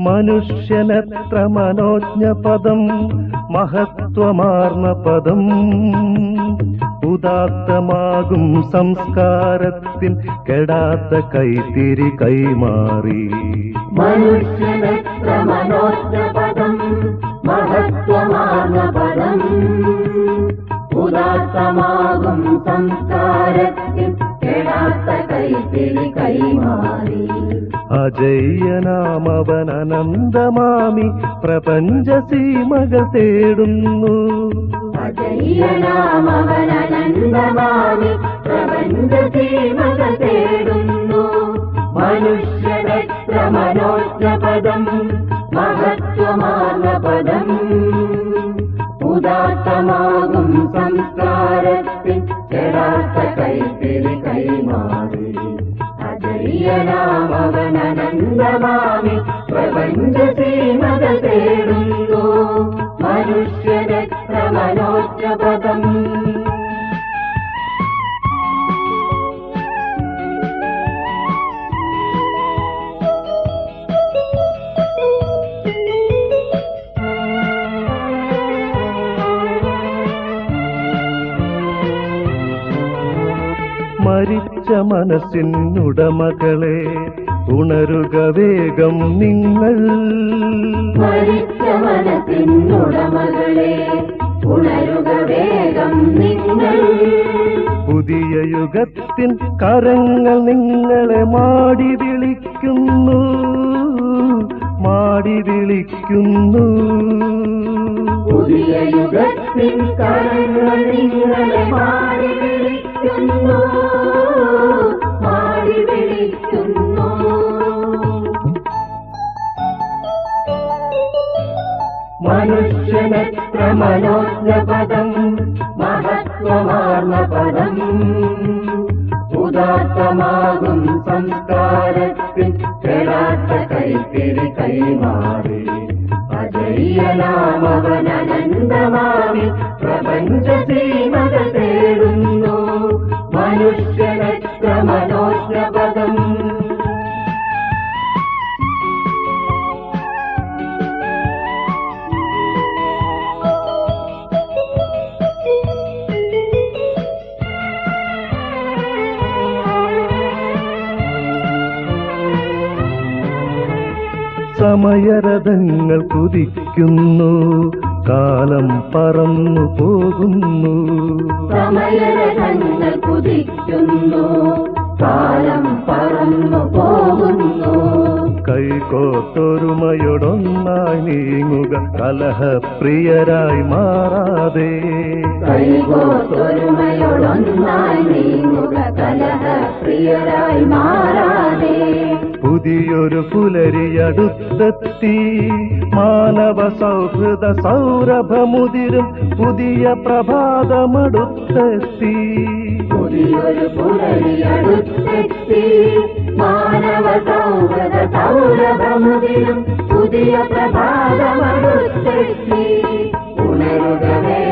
മനുഷ്യനെത്ര മനോജ്ഞ പദം മഹത്വമാർന്ന പദം. ഉദാത്തമാകും സംസ്കാരത്തിൽ കെടാത്ത കൈത്തിരി കൈമാറി. മനുഷ്യനെത്ര ഉദാത്തമാകും സംസ്കാരത്തിൽ കൈത്തിരി കൈമാറി. അജയ്യനാമവൻ അനന്തമാമി പ്രപഞ്ച സീമകൾ തേടുന്നു. അജയ്യനാമവനന്ദമാമി പ്രപഞ്ച മഹത്വമാർന്ന പദം ഉദാത്തമാകും സംസ്കാരത്തിൽ കെടാത്ത കൈത്തിരി കൈമാറി. ञ दवामि प्रपञ्जसे മരിച്ച മനസ്സിനുടമകളെ ഉണരുക വേഗം നിങ്ങൾ. മരിച്ച മനസ്സിനുടമകളെ ഉണരുക വേഗം നിങ്ങൾ. പുതിയ യുഗത്തിൻ കരങ്ങൾ നിങ്ങളെ മാടി വിളിക്കുന്നു. മാടി വിളിക്കുന്നു. പുതിയ യുഗത്തിൻ കരങ്ങൾ നിങ്ങളെ മാടി വിളിക്കുന്നു. मनुष्यनित्यमनोग्पदम् महत्त्वमार्मपदम्। उदात्तमागुम् संस्कारक्ष्णार्थकैकेरिकै मारि अजैर नाम न സമയരഥങ്ങൾ കുതിക്കുന്നു. കാലം പറന്നു പോകുന്നു. സമയരഥങ്ങൾ കുതിക്കുന്നു. കാലം പറന്നു പോകുന്നു. കൈകോത്തൊരുമയോടൊന്നായി നീങ്ങുക കലഹപ്രിയരായി മാറാതെ. കൈകോത്തൊരുമയോടൊന്നായി നീങ്ങുക കലഹ പ്രിയരായി മാറാതെ. പുതിയൊരു പുലരിയടുത്തെത്തി. മാനവ സൗഹൃദ സൗരഭമുതിരും പുതിയ പ്രഭാതമടുത്തെത്തി. പുതിയൊരു പുതിയ പ്രഭാതമടുത്തെത്തി. ഉണരുക